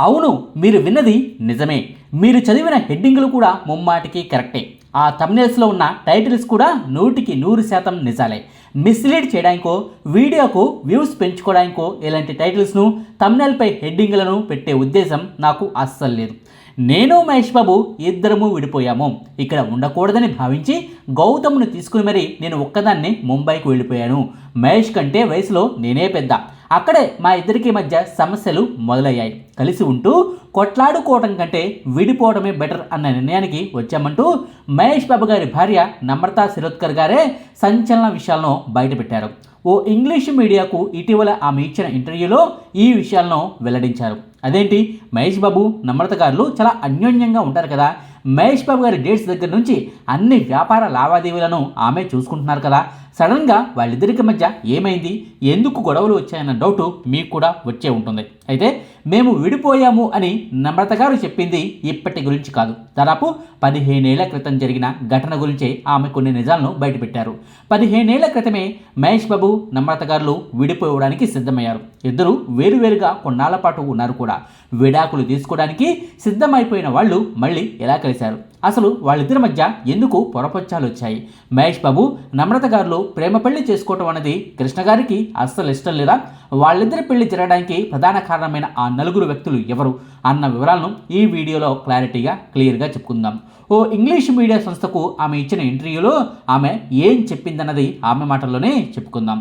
అవును మీరు విన్నది నిజమే. మీరు చదివిన హెడ్డింగ్లు కూడా ముమ్మాటికి కరెక్టే. ఆ తమ్నేల్స్లో ఉన్న టైటిల్స్ కూడా నూటికి నూరు శాతం నిజాలే. మిస్లీడ్ చేయడానికో వీడియోకు వ్యూస్ పెంచుకోవడానికో ఇలాంటి టైటిల్స్ను తమ్నేల్పై హెడ్డింగ్లను పెట్టే ఉద్దేశం నాకు అస్సలు లేదు. నేను మహేష్ బాబు ఇద్దరము విడిపోయాము. ఇక్కడ ఉండకూడదని భావించి గౌతమ్ను తీసుకుని మరీ నేను ఒక్కదాన్ని ముంబైకి వెళ్ళిపోయాను. మహేష్ కంటే వయసులో నేనే పెద్ద. అక్కడే మా ఇద్దరికి మధ్య సమస్యలు మొదలయ్యాయి. కలిసి ఉంటూ కొట్లాడుకోవటం కంటే విడిపోవడమే బెటర్ అన్న నిర్ణయానికి వచ్చామంటూ మహేష్ బాబు గారి భార్య నమ్రతా శిరోద్కర్ గారే సంచలన విషయాలను బయటపెట్టారు. ఓ ఇంగ్లీష్ మీడియాకు ఇటీవల ఆమె ఇచ్చిన ఇంటర్వ్యూలో ఈ విషయాలను వెల్లడించారు. అదేంటి? మహేష్ బాబు నమ్రత గారు చాలా అన్యోన్యంగా ఉంటారు కదా మహేష్ బాబు గారి డేట్స్ దగ్గర నుంచి అన్ని వ్యాపార లావాదేవీలను ఆమె చూసుకుంటున్నారు కదా. సడన్గా వాళ్ళిద్దరికి మధ్య ఏమైంది? ఎందుకు గొడవలు వచ్చాయన్న డౌట్ మీకు కూడా వచ్చే ఉంటుంది. అయితే మేము విడిపోయాము అని నమ్రత గారు చెప్పింది ఇప్పటి గురించి కాదు. దాదాపు పదిహేనేళ్ళ క్రితం జరిగిన ఘటన గురించే ఆమె కొన్ని నిజాలను బయటపెట్టారు. పదిహేనేళ్ళ క్రితమే మహేష్ బాబు నమ్రత గారులు విడిపోవడానికి సిద్ధమయ్యారు. ఇద్దరు వేరువేరుగా కొన్నాళ్ళ పాటు ఉన్నారు కూడా. విడాకులు తీసుకోవడానికి సిద్ధమైపోయిన వాళ్ళు మళ్ళీ ఎలా కలిశారు? అసలు వాళ్ళిద్దరి మధ్య ఎందుకు పొరపచ్చాలు వచ్చాయి మహేష్ బాబు నమ్రత గారు ప్రేమ పెళ్ళి చేసుకోవటం అనేది కృష్ణ గారికి అస్సలు ఇష్టం లేదా? వాళ్ళిద్దరి పెళ్ళి జరగడానికి ప్రధాన కారణమైన ఆ నలుగురు వ్యక్తులు ఎవరు? అన్న వివరాలను ఈ వీడియోలో క్లారిటీగా క్లియర్గా చెప్పుకుందాం. ఓ ఇంగ్లీష్ మీడియా సంస్థకు ఆమె ఇచ్చిన ఇంటర్వ్యూలో ఆమె ఏం చెప్పిందన్నది ఆమె మాటల్లోనే చెప్పుకుందాం.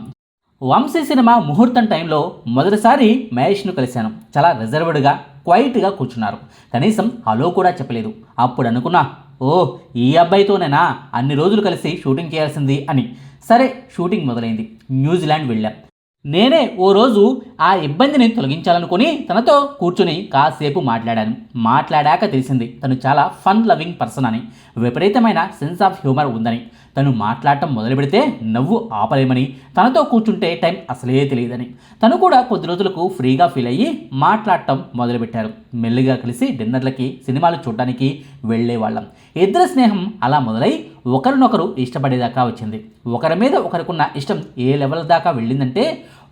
వంశీ సినిమా ముహూర్తం టైంలో మొదటిసారి మహేష్ను కలిశాను. చాలా రిజర్వ్డ్గా క్వైట్గా కూర్చున్నారు. కనీసం హలో కూడా చెప్పలేదు. అప్పుడు అనుకున్నా ఓ ఈ అబ్బాయితోనేనా? అన్ని రోజులు కలిసి షూటింగ్ చేయాల్సింది అని. సరే షూటింగ్ మొదలైంది. న్యూజిలాండ్ వెళ్ళాం. నేనే ఓ రోజు ఆ ఇబ్బందిని తొలగించాలనుకుని తనతో కూర్చుని కాసేపు మాట్లాడాను. మాట్లాడాక తెలిసింది తను చాలా ఫన్ లవింగ్ పర్సన్ అని. విపరీతమైన సెన్స్ ఆఫ్ హ్యూమర్ ఉందని. తను మాట్లాడటం మొదలు పెడితే నవ్వు ఆపలేమని. తనతో కూర్చుంటే టైం అసలే తెలియదని. తను కూడా కొద్ది రోజులకు ఫ్రీగా ఫీల్ అయ్యి మాట్లాడటం మొదలుపెట్టారు మెల్లిగా కలిసి డిన్నర్లకి సినిమాలు చూడడానికి వెళ్ళేవాళ్ళం ఇద్దరి స్నేహం అలా మొదలై ఒకరినొకరు ఇష్టపడేదాకా వచ్చింది. ఒకరి మీద ఒకరికున్న ఇష్టం ఏ లెవెల్ దాకా వెళ్ళిందంటే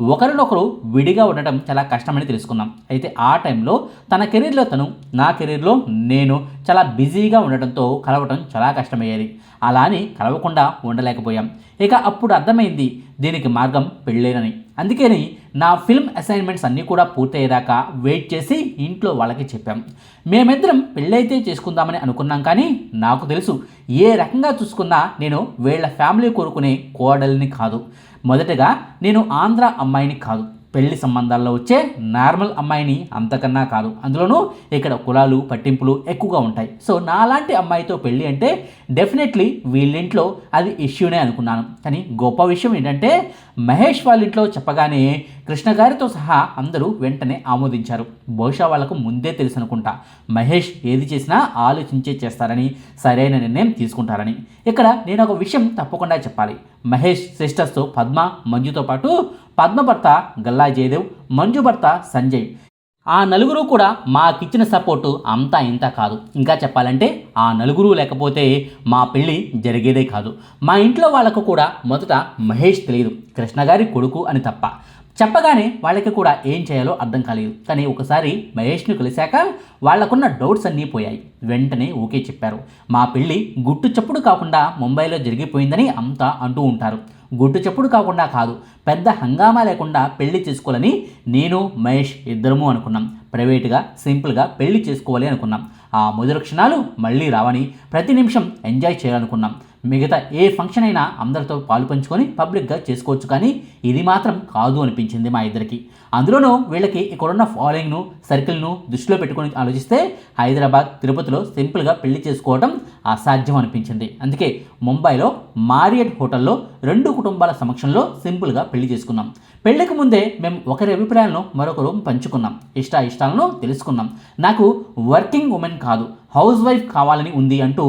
ఒకరినొకరు విడిగా ఉండటం చాలా కష్టమని తెలుసుకున్నాం. అయితే ఆ టైంలో తన కెరీర్లో తను నా కెరీర్లో నేను చాలా బిజీగా ఉండటంతో కలవటం చాలా కష్టమయ్యేది. అలా అని కలవకుండా ఉండలేకపోయాం. ఇక అప్పుడు అర్థమైంది దీనికి మార్గం పెళ్ళేనని. అందుకని నా ఫిల్మ్ అసైన్మెంట్స్ అన్నీ కూడా పూర్తయ్యేదాకా వెయిట్ చేసి ఇంట్లో వాళ్ళకి చెప్పాం. మేమిద్దరం పెళ్ళైతే చేసుకుందామని అనుకున్నాం కానీ నాకు తెలుసు ఏ రకంగా చూసుకున్నా నేను వీళ్ళ ఫ్యామిలీ కోరుకునే కోడల్ని కాదు. మొదటగా నేను ఆంధ్ర అమ్మాయిని కాదు. పెళ్ళి సంబంధాల్లో వచ్చే నార్మల్ అమ్మాయిని అంతకన్నా కాదు. అందులోనూ ఇక్కడ కులాలు పట్టింపులు ఎక్కువగా ఉంటాయి. సో నాలాంటి అమ్మాయితో పెళ్ళి అంటే డెఫినెట్లీ వీళ్ళింట్లో అది ఇష్యూనే అనుకున్నాను. కానీ గొప్ప విషయం ఏంటంటే మహేష్ వాళ్ళ ఇంట్లో చెప్పగానే కృష్ణ గారితో సహా అందరూ వెంటనే ఆమోదించారు. బహుశా వాళ్ళకు ముందే తెలుసు అనుకుంటా. మహేష్ ఏది చేసినా ఆలోచించే చేస్తారని సరైన నిర్ణయం తీసుకుంటారని. ఇక్కడ నేను ఒక విషయం తప్పకుండా చెప్పాలి. మహేష్ సిస్టర్స్తో పద్మ మంజుతో పాటు పద్మ భర్త గల్లా జయదేవ్ మంజు భర్త సంజయ్. ఆ నలుగురు కూడా మాకిచ్చిన సపోర్టు అంతా ఇంత కాదు. ఇంకా చెప్పాలంటే ఆ నలుగురు లేకపోతే మా పెళ్ళి జరిగేదే కాదు. మా ఇంట్లో వాళ్ళకు కూడా మొదట మహేష్ తెలియదు. కృష్ణ గారి కొడుకు అని తప్ప. చెప్పగానే వాళ్ళకి కూడా ఏం చేయాలో అర్థం కాలేదు. కానీ ఒకసారి మహేష్ను కలిశాక వాళ్ళకున్న డౌట్స్ అన్నీ పోయాయి. వెంటనే ఓకే చెప్పారు. మా పెళ్ళి గుట్టు చప్పుడు కాకుండా ముంబైలో జరిగిపోయిందని అంతా అంటూ ఉంటారు. గుట్టు చప్పుడు కాకుండా కాదు పెద్ద హంగామా లేకుండా పెళ్ళి చేసుకోవాలని నేను మహేష్ ఇద్దరము అనుకున్నాం. ప్రైవేట్గా సింపుల్గా పెళ్ళి చేసుకోవాలి అనుకున్నాం. ఆ మొదటి క్షణాలు మళ్ళీ రావని ప్రతి నిమిషం ఎంజాయ్ చేయాలనుకున్నాం. మిగతా ఏ ఫంక్షన్ అయినా అందరితో పాలు పంచుకొని పబ్లిక్గా చేసుకోవచ్చు కానీ ఇది మాత్రం కాదు అనిపించింది మా ఇద్దరికి. అందులోనూ వీళ్ళకి ఇక్కడున్న ఫాలోయింగ్ను సర్కిల్ను దృష్టిలో పెట్టుకొని ఆలోచిస్తే హైదరాబాద్ తిరుపతిలో సింపుల్గా పెళ్ళి చేసుకోవడం అసాధ్యం అనిపించింది. అందుకే ముంబైలో మారియట్ హోటల్లో రెండు కుటుంబాల సమక్షంలో సింపుల్గా పెళ్ళి చేసుకున్నాం. పెళ్ళికి ముందే మేము ఒకరి అభిప్రాయాలను మరొకరు పంచుకున్నాం. ఇష్ట ఇష్టాలను తెలుసుకున్నాం. నాకు వర్కింగ్ ఉమెన్ కాదు హౌస్ వైఫ్ కావాలని ఉంది అంటూ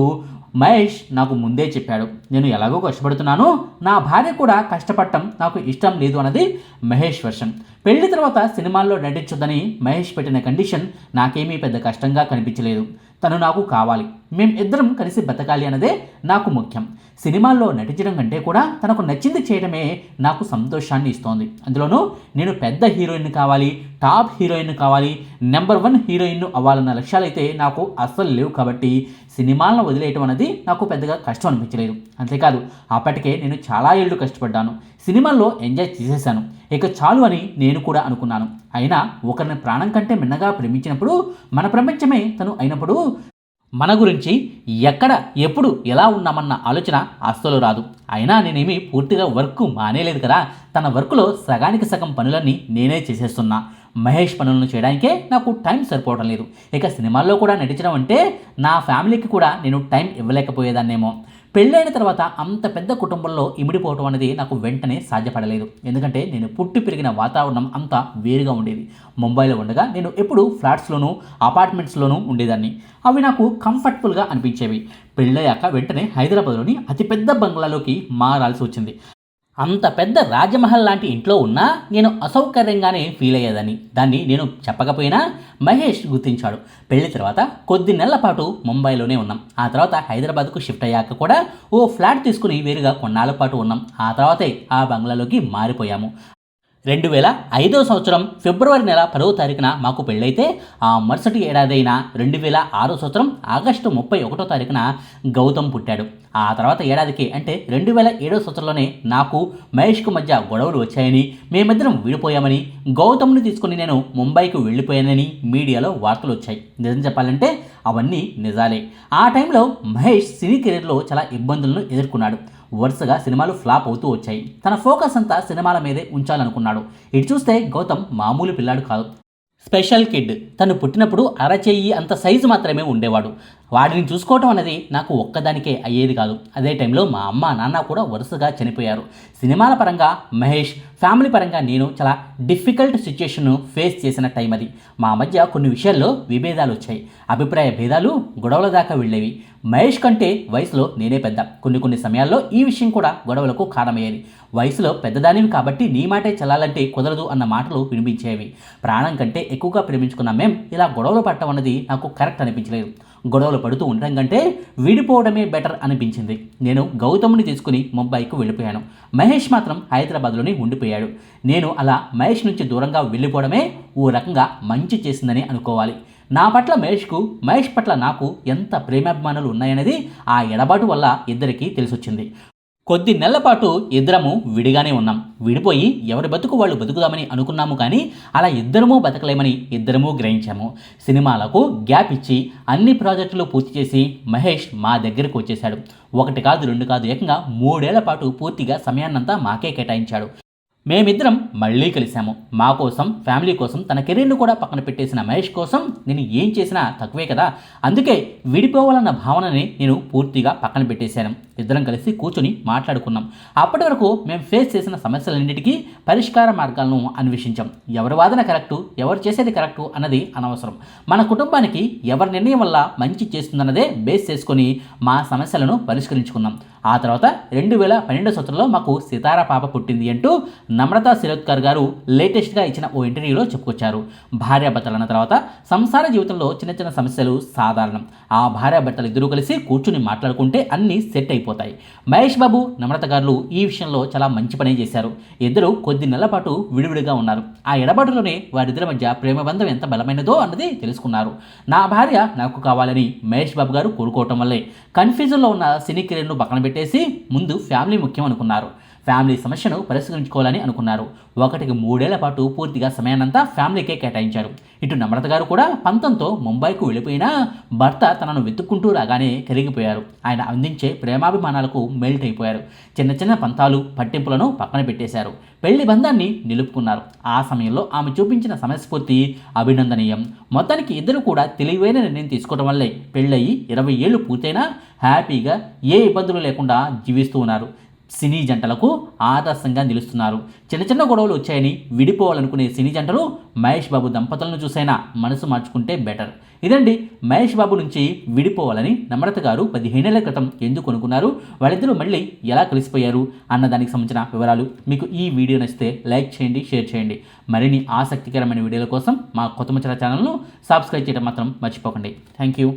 మహేష్ నాకు ముందే చెప్పాడు నేను ఎలాగో కష్టపడుతున్నాను నా భార్య కూడా కష్టపడటం నాకు ఇష్టం లేదు అన్నది మహేష్ వర్షన్. పెళ్ళి తర్వాత సినిమాల్లో నటించొద్దని మహేష్ పెట్టిన కండిషన్ నాకేమీ పెద్ద కష్టంగా కనిపించలేదు. తను నాకు కావాలి. మేం ఇద్దరం కలిసి బతకాలి అన్నదే నాకు ముఖ్యం. సినిమాల్లో నటించడం కంటే కూడా తనకు నచ్చింది చేయడమే నాకు సంతోషాన్ని ఇస్తోంది. అందులోనూ నేను పెద్ద హీరోయిన్ కావాలి టాప్ హీరోయిన్ కావాలి నెంబర్ వన్ హీరోయిన్ అవ్వాలన్న లక్ష్యాలైతే నాకు అస్సలు లేవు కాబట్టి సినిమాలను వదిలేయటం అనేది నాకు పెద్దగా కష్టం అనిపించలేదు. అంతేకాదు అప్పటికే నేను చాలా ఏళ్ళు కష్టపడ్డాను. సినిమాల్లో ఎంజాయ్ చేసేసాను ఇక చాలు అని నేను కూడా అనుకున్నాను. అయినా ఒకరిని ప్రాణం కంటే మిన్నగా ప్రేమించినప్పుడు మన ప్రపంచమే తను అయినప్పుడు మన గురించి ఎక్కడ ఎప్పుడు ఎలా ఉన్నామన్న ఆలోచన అస్సలు రాదు. అయినా నేనేమి పూర్తిగా వర్క్ మానేలేదు కదా. తన వర్క్లో సగానికి సగం పనులన్నీ నేనే చేసేస్తున్నా. మహేష్ పనులను చేయడానికే నాకు టైం సరిపోవడం లేదు. ఇక సినిమాల్లో కూడా నటించడం అంటే నా ఫ్యామిలీకి కూడా నేను టైం ఇవ్వలేకపోయేదాన్నేమో. పెళ్ళైన తర్వాత అంత పెద్ద కుటుంబంలో ఇమిడిపోవటం అనేది నాకు వెంటనే సాధ్యపడలేదు. ఎందుకంటే నేను పుట్టి పెరిగిన వాతావరణం అంతా వేరుగా ఉండేది. ముంబైలో ఉండగా నేను ఎప్పుడు ఫ్లాట్స్లోనూ అపార్ట్మెంట్స్లోనూ ఉండేదాన్ని. అవి నాకు కంఫర్టబుల్గా అనిపించేవి. పెళ్ళయ్యాక వెంటనే హైదరాబాద్లోని అతిపెద్ద బంగ్లాలోకి మారాల్సి వచ్చింది. అంత పెద్ద రాజమహల్ లాంటి ఇంట్లో ఉన్నా నేను అసౌకర్యంగానే ఫీల్ అయ్యేదని దాన్ని నేను చెప్పకపోయినా మహేష్ గుర్తించాడు. పెళ్ళి తర్వాత కొద్ది నెలల పాటు ముంబైలోనే ఉన్నాం. ఆ తర్వాత హైదరాబాద్కు షిఫ్ట్ అయ్యాక కూడా ఓ ఫ్లాట్ తీసుకుని వేరుగా కొన్నాళ్ళ పాటు ఉన్నాం. ఆ తర్వాతే ఆ బంగ్లాలోకి మారిపోయాము. రెండు వేల ఐదో సంవత్సరం ఫిబ్రవరి నెల పదవ తారీఖున మాకు పెళ్ళైతే ఆ మరుసటి ఏడాదైన రెండు వేల ఆరో సంవత్సరం ఆగస్టు ముప్పై ఒకటో తారీఖున గౌతమ్ పుట్టాడు. ఆ తర్వాత ఏడాదికి అంటే రెండు వేల ఏడో సంవత్సరంలోనే నాకు మహేష్కు మధ్య గొడవలు వచ్చాయని మేమిద్దరం విడిపోయామని గౌతమ్ని తీసుకుని నేను ముంబైకి వెళ్ళిపోయానని మీడియాలో వార్తలు వచ్చాయి. నిజం చెప్పాలంటే అవన్నీ నిజాలే. ఆ టైంలో మహేష్ సినీ కెరీర్లో చాలా ఇబ్బందులను ఎదుర్కొన్నాడు. వరుసగా సినిమాలు ఫ్లాప్ అవుతూ వచ్చాయి. తన ఫోకస్ అంతా సినిమాల మీదే ఉంచాలనుకున్నాడు. ఇటు చూస్తే గౌతమ్ మామూలు పిల్లాడు కాదు. Special kid. తను పుట్టినప్పుడు అరచేయి అంత సైజు మాత్రమే ఉండేవాడు. వాడిని చూసుకోవటం అనేది నాకు ఒక్కదానికే అయ్యేది కాదు. అదే టైంలో మా అమ్మ నాన్న కూడా వరుసగా చనిపోయారు. సినిమాల పరంగా మహేష్ ఫ్యామిలీ పరంగా నేను చాలా డిఫికల్ట్ సిచ్యుయేషన్ను ఫేస్ చేసిన టైం అది. మా మధ్య కొన్ని విషయాల్లో విభేదాలు వచ్చాయి. అభిప్రాయ భేదాలు గొడవల దాకా వెళ్ళేవి. మహేష్ కంటే వయసులో నేనే పెద్ద. కొన్ని కొన్ని సమయాల్లో ఈ విషయం కూడా గొడవలకు కారణమయ్యేది. వయసులో పెద్దదానివి కాబట్టి నీ మాటే చల్లాలంటే కుదరదు అన్న మాటలు వినిపించేవి. ప్రాణం కంటే ఎక్కువగా ప్రేమించుకున్న మేం ఇలా గొడవలు పట్టడం అన్నది నాకు కరెక్ట్ అనిపించలేదు. గొడవలు పడుతూ ఉండడం కంటే విడిపోవడమే బెటర్ అనిపించింది. నేను గౌతమ్ని తీసుకుని ముంబైకి వెళ్ళిపోయాను. మహేష్ మాత్రం హైదరాబాద్లోనే ఉండిపోయాడు. నేను అలా మహేష్ నుంచి దూరంగా వెళ్ళిపోవడమే ఓ రకంగా మంచి చేసిందని అనుకోవాలి. నా పట్ల మహేష్కు మహేష్ పట్ల నాకు ఎంత ప్రేమాభిమానాలు ఉన్నాయనేది ఆ ఎడబాటు వల్ల ఇద్దరికీ తెలిసొచ్చింది. కొద్ది నెలల పాటు ఇద్దరము విడిగానే ఉన్నాం. విడిపోయి ఎవరి బతుకు వాళ్ళు బతుకుదామని అనుకున్నాము కానీ అలా ఇద్దరము బతకలేమని ఇద్దరము గ్రహించాము. సినిమాలకు గ్యాప్ ఇచ్చి అన్ని ప్రాజెక్టులు పూర్తి చేసి మహేష్ మా దగ్గరకు వచ్చేశాడు. ఒకటి కాదు రెండు కాదు ఏకంగా మూడేళ్ళ పాటు పూర్తిగా సమయాన్నంతా మాకే కేటాయించాడు. మేమిద్దరం మళ్ళీ కలిశాము. మా కోసం ఫ్యామిలీ కోసం తన కెరీర్ను కూడా పక్కన పెట్టేసిన మహేష్ కోసం నేను ఏం చేసినా తక్కువే కదా. అందుకే విడిపోవాలన్న భావనని నేను పూర్తిగా పక్కన పెట్టేశాను. ఇద్దరం కలిసి కూర్చొని మాట్లాడుకున్నాం. అప్పటి వరకు మేము ఫేస్ చేసిన సమస్యలన్నిటికీ పరిష్కార మార్గాలను అన్వేషించాం. ఎవరి వాదన కరెక్టు ఎవరు చేసేది కరెక్టు అన్నది అనవసరం. మన కుటుంబానికి ఎవరి నిర్ణయం వల్ల మంచి చేస్తుందన్నదే బేస్ చేసుకొని మా సమస్యలను పరిష్కరించుకున్నాం. ఆ తర్వాత రెండు వేల పన్నెండు సంవత్సరంలో మాకు సితారా పాప పుట్టింది అంటూ నమ్రతా శిరోద్కర్ గారు లేటెస్ట్గా ఇచ్చిన ఓ ఇంటర్వ్యూలో చెప్పుకొచ్చారు. భార్యాభర్తలన్న తర్వాత సంసార జీవితంలో చిన్న చిన్న సమస్యలు సాధారణం. ఆ భార్యాభర్తలు ఇద్దరూ కలిసి కూర్చుని మాట్లాడుకుంటే అన్నీ సెట్ అయిపోతాయి మహేష్ బాబు నమ్రత గారు ఈ విషయంలో చాలా మంచి పని చేశారు. ఇద్దరు కొద్ది నెలల పాటు విడివిడిగా ఉన్నారు. ఆ ఎడబాటులోనే వారిద్దరి మధ్య ప్రేమబంధం ఎంత బలమైనదో అన్నది తెలుసుకున్నారు. నా భార్య నాకు కావాలని మహేష్ బాబు గారు కోరుకోవటం వల్లే కన్ఫ్యూజన్లో ఉన్న సినీ కెరీర్ను పక్కన పెట్టేసి ముందు ఫ్యామిలీ ముఖ్యం అనుకున్నారు. ఫ్యామిలీ సమస్యను పరిష్కరించుకోవాలని అనుకున్నారు. ఒకటికి మూడేళ్ళ పాటు పూర్తిగా సమయాన్నంతా ఫ్యామిలీకే కేటాయించారు. ఇటు నమ్రత గారు కూడా పంతంతో ముంబైకు వెళ్ళిపోయినా భర్త తనను వెతుక్కుంటూ రాగానే కరిగిపోయారు. ఆయన అందించే ప్రేమాభిమానాలకు మెల్ట్ అయిపోయారు చిన్న చిన్న పంతాలు పట్టింపులను పక్కన పెట్టేశారు. పెళ్ళి బంధాన్ని నిలుపుకున్నారు. ఆ సమయంలో ఆమె చూపించిన సమయస్ఫూర్తి అభినందనీయం. మొత్తానికి ఇద్దరు కూడా తెలివైన నిర్ణయం తీసుకోవడం వల్లే పెళ్ళయి ఇరవై ఏళ్ళు పూర్తయినా హ్యాపీగా ఏ ఇబ్బందులు లేకుండా జీవిస్తూ ఉన్నారు. సినీ జంటలకు ఆదర్శంగా నిలుస్తున్నారు. చిన్న చిన్న గొడవలు వచ్చాయని విడిపోవాలనుకునే సినీ జంటలు మహేష్ బాబు దంపతులను చూసైనా మనసు మార్చుకుంటే బెటర్. ఇదండి మహేష్ బాబు నుంచి విడిపోవాలని నమ్రత గారు పదిహేనేళ్ళ క్రితం ఎందుకు అనుకున్నారు? వాళ్ళిద్దరూ మళ్ళీ ఎలా కలిసిపోయారు? అన్న దానికి సంబంధించిన వివరాలు మీకు ఈ వీడియో నచ్చితే లైక్ చేయండి షేర్ చేయండి. మరిన్ని ఆసక్తికరమైన వీడియోల కోసం మా కొత్త ముచ్చట ఛానల్ను సబ్స్క్రైబ్ చేయడం మాత్రం మర్చిపోకండి. Thank you.